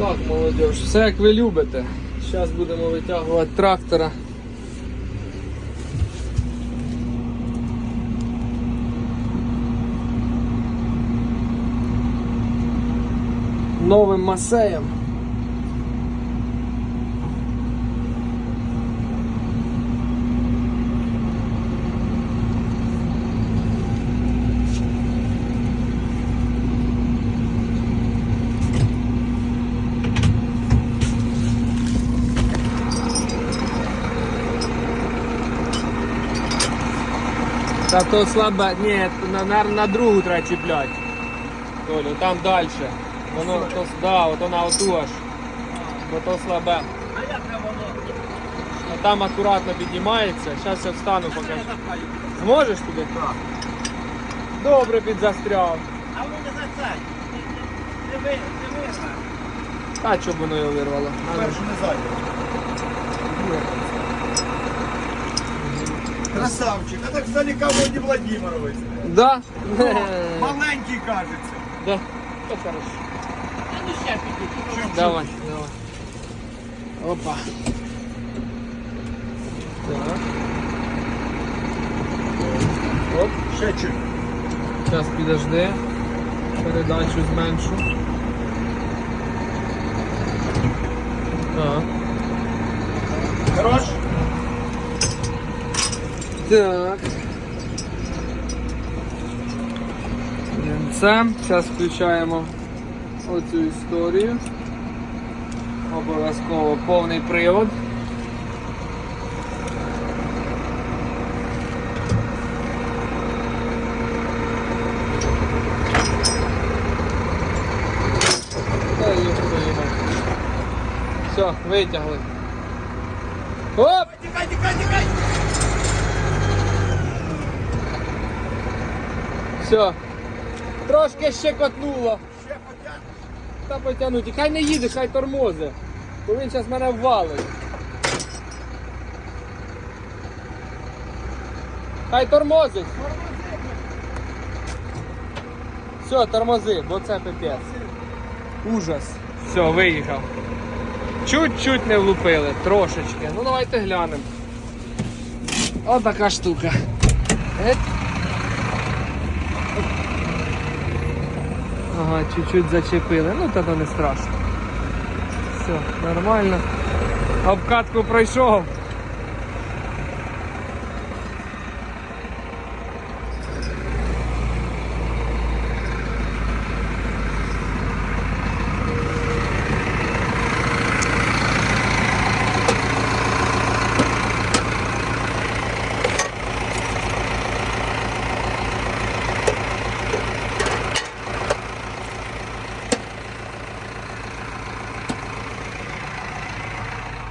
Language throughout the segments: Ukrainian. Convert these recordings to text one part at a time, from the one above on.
Так, молодь, все як ви любите. Зараз будемо витягувати трактора. Новим масеєм. Та то слабе. Ні, на, на, на другу треба чіпляти. Толю, там далі. Воно то, да, ото на оту аж. Бо то слабе. А як же воно? А там акуратно піднімається. Зараз я встану покажу. Зможеш туди? Так. Добре підзастряв. А воно не за це. Не ви, не ви. Та що б воно його вирвало? А ну. Перше не зайде. Красавчик, а так здалека Володі Владимирович. Да? Маленький кажеться. Да. То хорошо. Ну ще підійти. Давай, давай. Опа. Так. Оп. Ще чуть. Зараз підожди. Передачу зменшу. Так. Хорош? Так. Це. Зараз включаємо оцю історію. Обов'язково повний привод. Все, витягли. Оп! Тікай, тікай, тікай! Все. Трошки ще котнуло. Ще потягну. Та потягнуть. Хай не їде, хай тормози. Бо він зараз мене ввалить. Хай тормозить. Все, тормози, бо це пипець. Ужас. Все, виїхав. Чуть-чуть не влупили, трошечки. Ну давайте глянемо. Отака штука. Ага, чуть-чуть зачепили. Ну, та то не страшно. Все, нормально. Обкатку пройшов.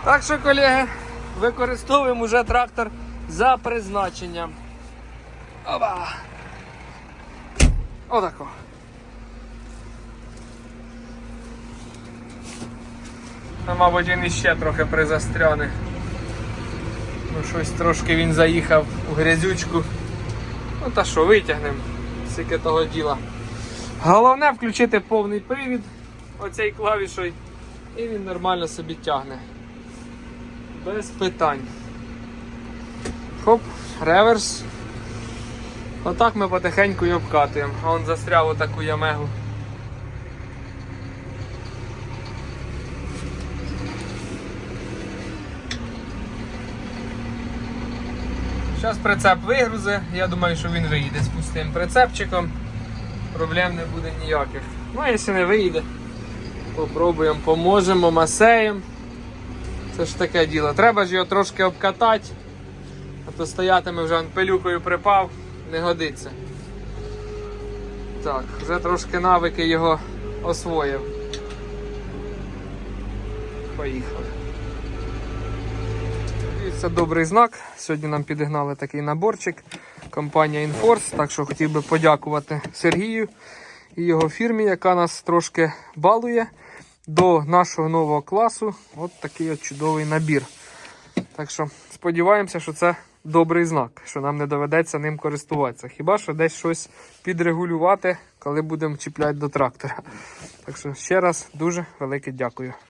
Так що, колеги, використовуємо вже трактор за призначенням. Оба! Отако. Ну, мабуть, він іще трохи призастряний. Ну, щось трошки він заїхав у грязючку. Ну та що, витягнемо скільки того діла. Головне включити повний привід оцей клавішою і він нормально собі тягне. Без питань. Хоп, реверс. Отак ми потихеньку і обкатуємо. А он застряв отаку ямегу. Зараз прицеп вигрузе, я думаю, що він виїде з пустим прицепчиком. Проблем не буде ніяких. Ну, а якщо не виїде, попробуємо, поможемо, масеєм. Це ж таке діло. Треба ж його трошки обкатати, а то стоятиме вже пилюкою припав, не годиться. Так, вже трошки навики його освоїв. Поїхали. І це добрий знак. Сьогодні нам підігнали такий наборчик. Компанія Inforce. Так що хотів би подякувати Сергію і його фірмі, яка нас трошки балує до нашого нового класу. От такий от чудовий набір. Так що сподіваємося, що це добрий знак, що нам не доведеться ним користуватися. Хіба що десь щось підрегулювати, коли будемо чіпляти до трактора. Так що ще раз дуже велике дякую.